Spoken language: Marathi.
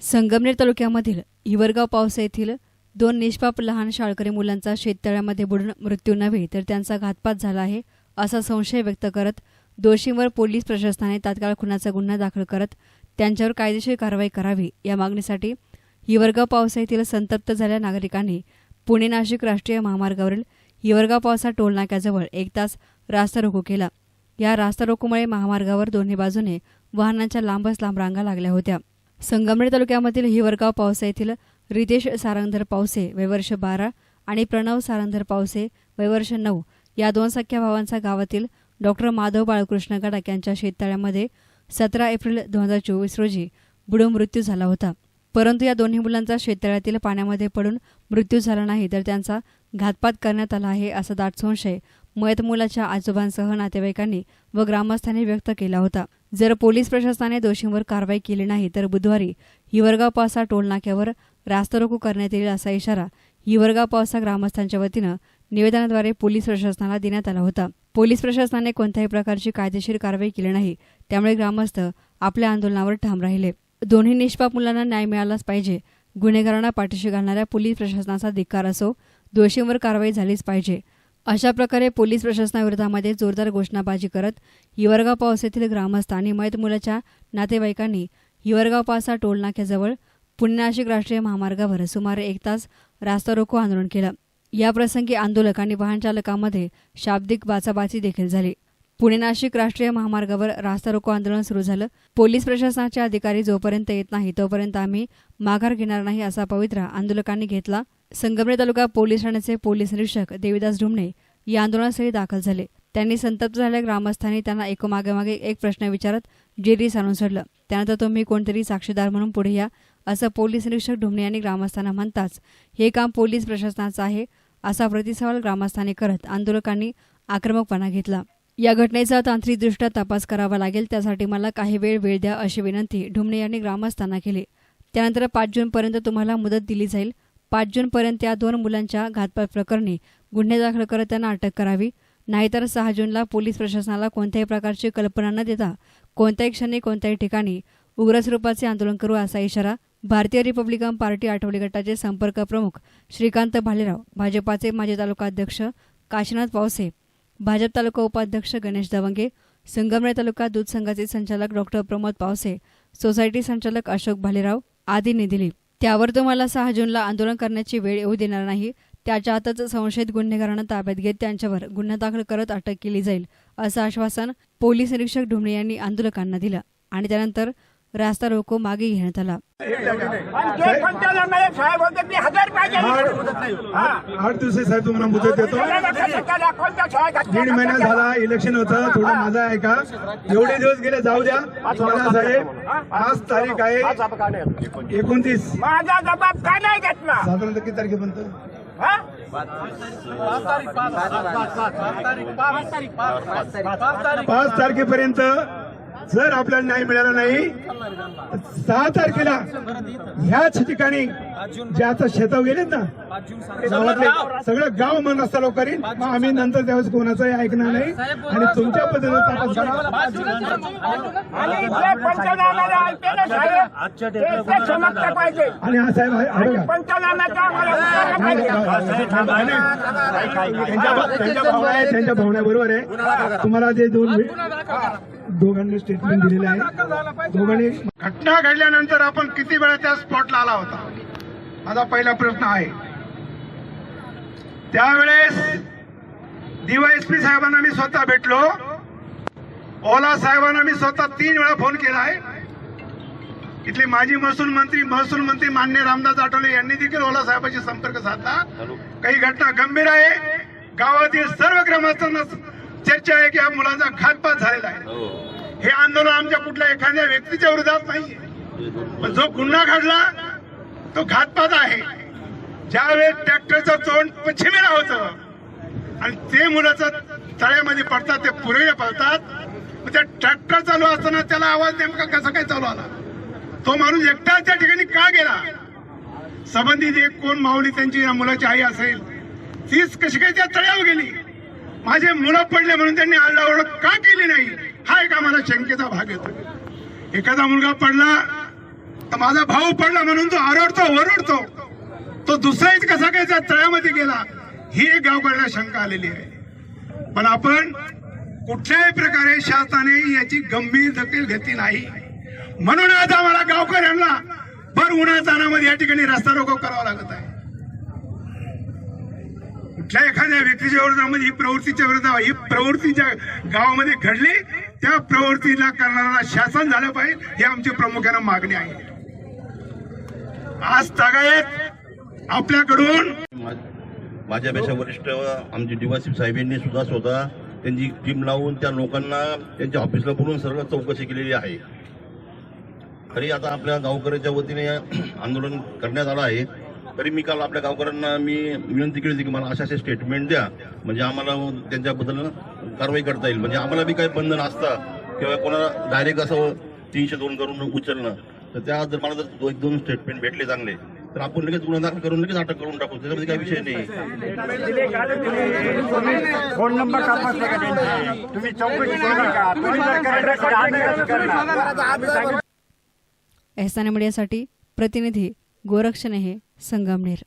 संगमनेर तालुक्यामधील हिवरगाव पावसा येथील दोन निष्पाप लहान शाळकरी मुलांचा शेततळ्यामध्ये बुडून मृत्यू नव्हे तर त्यांचा घातपात झाला आहे असा संशय व्यक्त करत दोषींवर पोलीस प्रशासनाने तात्काळ खुनाचा गुन्हा दाखल करत त्यांच्यावर कायदेशीर कारवाई करावी या मागणीसाठी हिवरगाव पावसा येथील संतप्त झालेल्या नागरिकांनी पुणे नाशिक राष्ट्रीय महामार्गावरील हिवरगाव पावसा टोलनाक्याजवळ एक तास रास्ता रोको केला. या रास्ता रोकोमुळे महामार्गावर दोन्ही बाजूने वाहनांच्या लांबच लांब रांगा लागल्या होत्या. संगमनेर तालुक्यामधील हिवरगाव पावसा येथील रितेश सारंगधर पावसे वयवर्ष बारा आणि प्रणव सारंगधर पावसे वयवर्ष नऊ या दोन सख्या भावांचा गावातील डॉक्टर माधव बाळकृष्ण गडाक यांच्या शेततळ्यामध्ये सतरा एप्रिल दोन हजार चोवीस रोजी बुडून मृत्यू झाला होता. परंतु या दोन्ही मुलांचा शेततळ्यातील पाण्यामध्ये पडून मृत्यू झाला नाही तर त्यांचा घातपात करण्यात आला आहे असा दाट संशय मयत मुलाच्या आजोबांसह नातेवाईकांनी व ग्रामस्थांनी व्यक्त केला होता. जर पोलीस प्रशासनाने दोषींवर कारवाई केली नाही तर बुधवारी हिवरगाव पावसा टोलनाक्यावर रास्ता रोको करण्यात येईल असा इशारा हिवरगाव पावसा ग्रामस्थांच्या वतीनं निवेदनाद्वारे पोलीस प्रशासनाला देण्यात आला होता. पोलीस प्रशासनाने कोणत्याही प्रकारची कायदेशीर कारवाई केली नाही त्यामुळे ग्रामस्थ आपल्या आंदोलनावर ठाम राहिले. दोन्ही निष्पाप मुलांना न्याय मिळालाच पाहिजे. गुन्हेगारांना पाठीशी घालणाऱ्या पोलीस प्रशासनाचा धिक्कार असो दोषींवर कारवाई झालीच पाहिजे. अशा प्रकारे पोलीस प्रशासनाविरोधामध्ये जोरदार घोषणाबाजी करत हिवरगाव पावस येथील ग्रामस्थ आणि मयत मुलाच्या नातेवाईकांनी हिवरगाव पावसा टोलनाक्याजवळ पुणे नाशिक राष्ट्रीय महामार्गावर सुमारे एक तास रास्ता रोको आंदोलन केलं. याप्रसंगी आंदोलक आणि वाहन चालकांमध्ये शाब्दिक बाचाबाची देखील झाली. पुणे नाशिक राष्ट्रीय महामार्गावर रास्ता रोको आंदोलन सुरू झालं. पोलीस प्रशासनाचे अधिकारी जोपर्यंत येत नाही तोपर्यंत आम्ही माघार घेणार नाही असा पवित्रा आंदोलकांनी घेतला. संगमनेर तालुका पोलीस ठाण्याचे पोलीस निरीक्षक देवीदास ढुमणे या आंदोलनास्थळी दाखल झाले. त्यांनी संतप्त झालेल्या ग्रामस्थांनी त्यांना एकोमागेमागे एक प्रश्न विचारत जेरी सांडून सोडलं. त्यानंतर तुम्ही कोणतरी साक्षीदार म्हणून पुढे या असं पोलीस निरीक्षक ढुमणे यांनी ग्रामस्थांना म्हणताच हे काम पोलीस प्रशासनाचं आहे असा प्रतिसवाल ग्रामस्थांनी करत आंदोलकांनी आक्रमकपणा घेतला. या घटनेचा तांत्रिकदृष्ट्या तपास करावा लागेल त्यासाठी मला काही वेळ वेळ द्या अशी विनंती ढुमणे यांनी ग्रामस्थांना केली. त्यानंतर पाच जूनपर्यंत तुम्हाला मुदत दिली जाईल पाच जूनपर्यंत या दोन मुलांच्या घातपात प्रकरणी गुन्हे दाखल करत त्यांना अटक करावी. नाहीतर सहा जूनला पोलीस प्रशासनाला कोणत्याही प्रकारची कल्पना न देता कोणत्याही क्षणी कोणत्याही ठिकाणी उग्र स्वरूपाचे आंदोलन करू असा इशारा भारतीय रिपब्लिकन पार्टी आठवडी गटाचे संपर्क प्रमुख श्रीकांत भालेराव भाजपाचे माजी तालुका अध्यक्ष काशीनाथ पावसे भाजप तालुका उपाध्यक्ष गणेश दवंगे संगमनेर तालुका दूध संघाचे संचालक डॉक्टर प्रमोद पावसे सोसायटी संचालक अशोक भालेराव आदींनी दिली. त्यावर तुम्हाला सहा जूनला आंदोलन करण्याची वेळ येऊ देणार नाही. त्याच्या आतच संशयित गुन्हेगारांना ताब्यात घेत त्यांच्यावर गुन्हा दाखल करत अटक केली जाईल असं आश्वासन पोलीस निरीक्षक ढुमणे यांनी आंदोलकांना दिलं आणि त्यानंतर रास्ता रोको मागे घेण्यात आला. हा. आठ दिवस साहेब तुम्हाला मुदत देतो. दीड महिना झाला इलेक्शन होतं थोडं माझा आहे का? एवढे दिवस गेले जाऊ द्या. तुम्हाला साहेब आज तारीख आहे. एकोणतीस. माझा जबाब का नाही घेतला? साधारणतः किती तारखेपर्यंत? हा? पाच तारखेपर्यंत जर आपल्याला न्याय मिळाला नाही सहा तारखेला ह्याच ठिकाणी जे आता शेताव गेलेत ना गावातले सगळं गाव मन रस्ता लोक करीन मग आम्ही नंतर त्यावेळेस कोणाचंही ऐकणार नाही आणि तुमच्या पद्धतीने पाहिजे आणि हा साहेब हा- हा त्यांच्या भावना आहे त्यांच्या भावना बरोबर आहे तुम्हाला जे दोन दोघांनी स्टेटमेंट दिलेले आहे. दोघांनी घटना घडल्यानंतर आपण किती वेळा त्या स्पॉटला आला होता? माझा पहिला प्रश्न आहे. त्यावेळेस डीवायएसपी साहेबांना मी स्वतः भेटलो. ओला साहेबांना मी स्वतः तीन वेळा फोन केला आहे. इथले माजी महसूल मंत्री महसूल मंत्री मान्य रामदास आठवले यांनी देखील ओला साहेबांशी संपर्क साधला. काही घटना गंभीर आहे. गावातील सर्व ग्रामस्थांना चर्चा आहे की या मुलांचा घातपात झालेला आहे. हे आंदोलन आमच्या कुठल्या एखाद्या व्यक्तीच्या विरोधात नाही पण जो गुन्हा घडला तो घातपात आहे. ज्यावेळेस ट्रॅक्टरचं तोंड पश्चिमेला होतं आणि ते मुलाचं तळ्यामध्ये पडतात ते पूर्वेला पडतात त्या ट्रॅक्टर चालू असताना त्याला आवाज नेमका कसा काय चालू आला? तो माणूस एकटा त्या ठिकाणी का गेला? संबंधित एक कोण माऊली त्यांची या मुलाची आई असेल तीच कशी काय त्या तळ्यावर गेली? माझे मुलं पडले म्हणून त्यांनी आरडाओरड का केली नाही? हा का मला शंकेचा भाग येतो. एखादा मुलगा पडला तर माझा भाऊ पडला म्हणून तो आरडतो ओरडतो. तो दुसराच कसा काय त्या तळ्यामध्ये गेला? ही एक गावकऱ्याला शंका आलेली आहे. पण आपण कुठल्याही प्रकारे शासनाने याची गंभीर दखल घेतली नाही. म्हणून आज आम्हाला गावकऱ्यांना भर उन्हा तानामध्ये या ठिकाणी रस्ता रोको करावा लागत आहे. कुठल्या एखाद्या व्यक्तीच्या विरोधामध्ये ही प्रवृत्तीच्या विरोधात ही प्रवृत्ती ज्या गावामध्ये घडली? त्या प्रवृत्तीला करणारा शासन झालं पाहिजे ही आमची प्रामुख्यानं मागणी आहे. आज तागायत आपल्याकडून माझ्यापेक्षा वरिष्ठ आमचे डीवायसी साहेबांनी सुद्धा स्वतः त्यांची टीम लावून त्या लोकांना त्यांच्या ऑफिसला बोलून सर्व चौकशी केलेली आहे. तरी आता आपल्या गावकऱ्याच्या वतीने आंदोलन करण्यात आलं आहे. तरी मी काल आपल्या गावकऱ्यांना मी विनंती केली होती की मला अशा असे स्टेटमेंट द्या. म्हणजे आम्हाला त्यांच्याबद्दल कारवाई करता येईल. म्हणजे आम्हाला बी काही बंधन असतं किंवा कोणाला डायरेक्ट असं तीनशे दोन करून उचलणं. तर त्या जर मला जर दो- एक दोन स्टेटमेंट भेटले चांगले तर आपण लगेच गुन्हा दाखल करून लगेच अटक करून टाकू. त्याच्यामध्ये काही विषय नाही. फोन नंबर तुम्ही चौकशी एहसाने मीडियासाठी प्रतिनिधी गोरक्षणे हे संगमनेर.